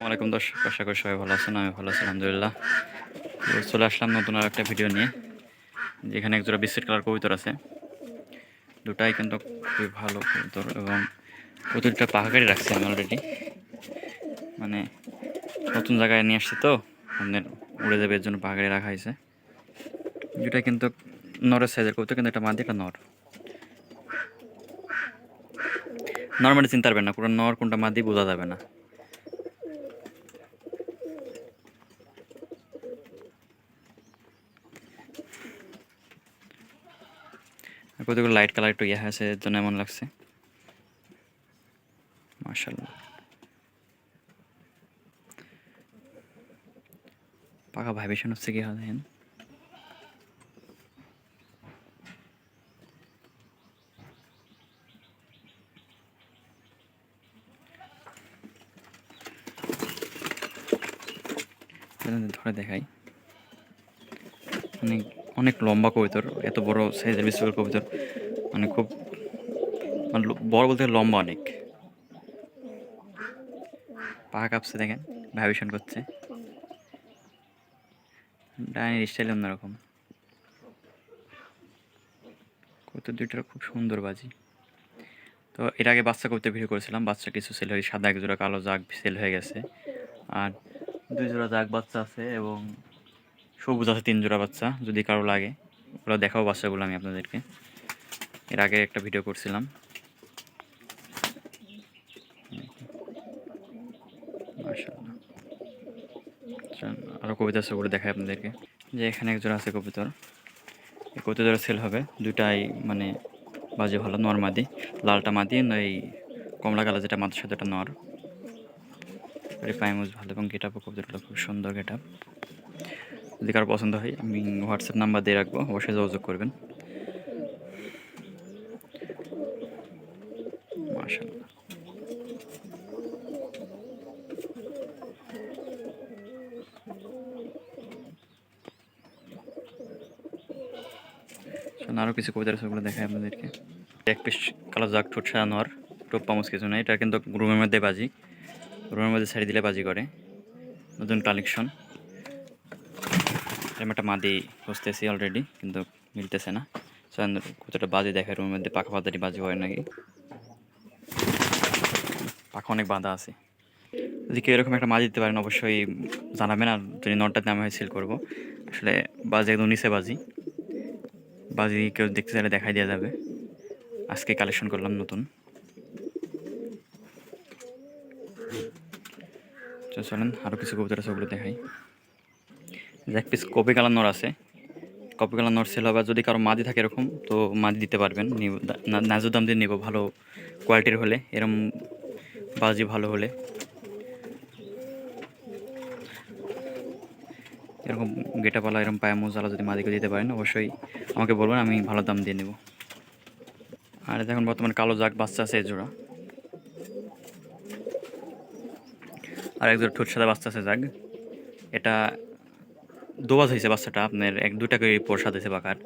ওয়ালাইকুম দর্শক, আশা করি সবাই ভালো আছেন আমি ভালো আছি, আলহামদুলিল্লাহ। চলে আসলাম নতুন আর একটা ভিডিও নিয়ে, যেখানে একজোড়া বিস্কিট কালার কবুতর আছে। দুটাই কিন্তু খুবই ভালো কবুতর এবং প্রতিটা পাহাড়ি রাখছি আমি অলরেডি মানে নতুন জায়গায় নিয়ে আসছি তো আপনার উড়ে যাবে এর জন্য পাহাড়ি রাখা হয়েছে। দুটাই কিন্তু নরের সাইজের কবুতর, কিন্তু একটা মাদি একটা নর। নর্মালি চিনতে পারবেন না কোনটা নর কোনটা মাদি বোঝা যাবে না। কতগুলো লাইট কালার একটু ইয়ে আছে, এর জন্য এমন লাগছে। মার্শাল্লাহ পাকা ভাইব্রেশন হচ্ছে কি হয় দেখেন। ধরে দেখাই। অনেক অনেক লম্বা কবিতর, এত বড় সাইজের বিশ্বকাপ কবিতর মানে খুব মানে বড় বলতে লম্বা অনেক। পা কাঁপছে, দেখেন, ভাইব্রেশন করছে। ডাইনির স্টাইল অন্যরকম। কবুতর দুইটার খুব সুন্দর বাজি। তো এর আগে বাচ্চা কবুতর ভিডিও করেছিলাম, বাচ্চা কিছু সেল হয়ে, সাদা এক জোড়া কালো জাগ সেল হয়ে গেছে। আর দুই জোড়া জাগ বাচ্চা আছে এবং সবুজ আছে তিন জোড়া বাচ্চা, যদি কারও লাগে ওগুলো দেখাও বাচ্চাগুলো আমি আপনাদেরকে। এর আগে একটা ভিডিও করছিলাম। আরও কবিতা আছে ওগুলো দেখাই আপনাদেরকে। যে এখানে একজন আছে কবিতর। এই কবিতর সেল হবে। দুটাই মানে বাজে ভালো, নর মাদি, লালটা মাদি, এই কমলা কালার যেটা মাথার সাথে ওটা নর। পাইমুজ ভালো, এবং গেট আপও কবিতাগুলো খুব সুন্দর গেট আপ যদি কারও পছন্দ হয়, আমি হোয়াটসঅ্যাপ নাম্বার দিয়ে রাখব, অবশ্যই যোগাযোগ করবেন। আরও কিছু কবিতার সেগুলো দেখাই আপনাদেরকে। এক পিস কালো জাগ, ঠোঁট সাজানো আর টোপ পামুস কিছু নাই। এটা কিন্তু রুমের মধ্যে বাজি। রুমের মধ্যে ছাড়ি দিলে বাজি করে। নতুন কালেকশন আমি একটা মাদি খুঁজতেছি অলরেডি কিন্তু মিলতেছে না। কতটা বাজে দেখায় রুমের মধ্যে পাখা পাতারি বাজি হয় নাকি? পাখা অনেক বাঁধা আছে। যদি কেউ এরকম একটা মাছ দিতে পারেন, অবশ্যই জানাবেন, আর যদি নটটাতে আমি সেল করব। আসলে বাজি একদম নিচে বাজি। বাজি কেউ দেখতে চাইলে দেখাই দেওয়া যাবে। আজকে কালেকশন করলাম নতুন। চলেন আরও কিছু কবুতর আছে, ওগুলো দেখাই। এক পিস কপি কালার নোর আছে। কপি কালার নোর সেল হবে, যদি কারও মাদি থাকে এরকম, তো মাদি দিতে পারবেন। ন্যায্য দাম দিয়ে নেব, ভালো কোয়ালিটির হলে, এরম বাজি ভালো হলে। এরকম গেটাপালা এরকম পায়ে মোজালা যদি মাদিকে দিতে পারেন, অবশ্যই আমাকে বলবেন, আমি ভালো দাম দিয়ে নেব। আর দেখুন, বর্তমানে কালো জাগ বাচ্চা আছে জোড়া। আর এক জোড়া ঠোঁট সাদা বাচ্চা আছে জাগ। এটা দোবাজ হয়েছে বাচ্চাটা, আপনার এক দুটা করে প্রসাদ হয়েছে বাকার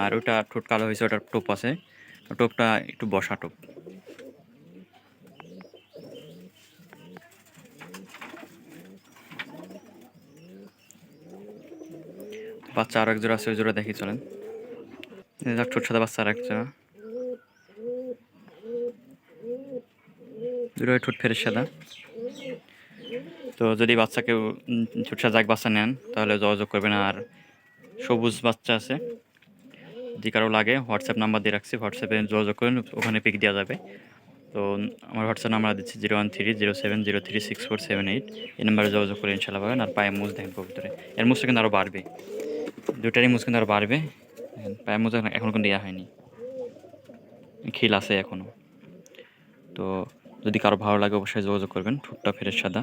আর ওটা ঠোঁট কালো হয়েছে ওটার টোপ আছে। টোপটা একটু বসা টোপ। বাচ্চা আর এক জোড়া আছে, ওই জোড়া দেখি চলেন। ঠোঁট সাদা বাচ্চা আর এক জোড়া দুটোই ঠোঁট ফেরের সাদা। তো যদি বাচ্চা কেউ উম, ছোট যাক বাচ্চা নেন তাহলে যোগাযোগ করবেন। আর সবুজ বাচ্চা আছে যদি কারও লাগে হোয়াটসঅ্যাপ নাম্বার দিয়ে রাখছি হোয়াটসঅ্যাপে যোগাযোগ করেন ওখানে পিক দেওয়া যাবে। তো আমার হোয়াটসঅ্যাপ নাম্বার দিচ্ছি zero one three zero seven zero three six four seven eight এই নাম্বারে যোগাযোগ করে ইনশাল্লাহ পাবেন আর পায়ে মুজ দেখেন কবুতরে। এর মুজটা কিন্তু আরও বাড়বে। দুটারই মুজ কিন্তু আরও বাড়বে। পায়ে মুজ এখন- এখনও কিন্তু ইয়া হয়নি। খিল আছে এখনও তো যদি কারও ভালো লাগে অবশ্যই যোগাযোগ করবেন ঠোঁটটা ফেরের সাদা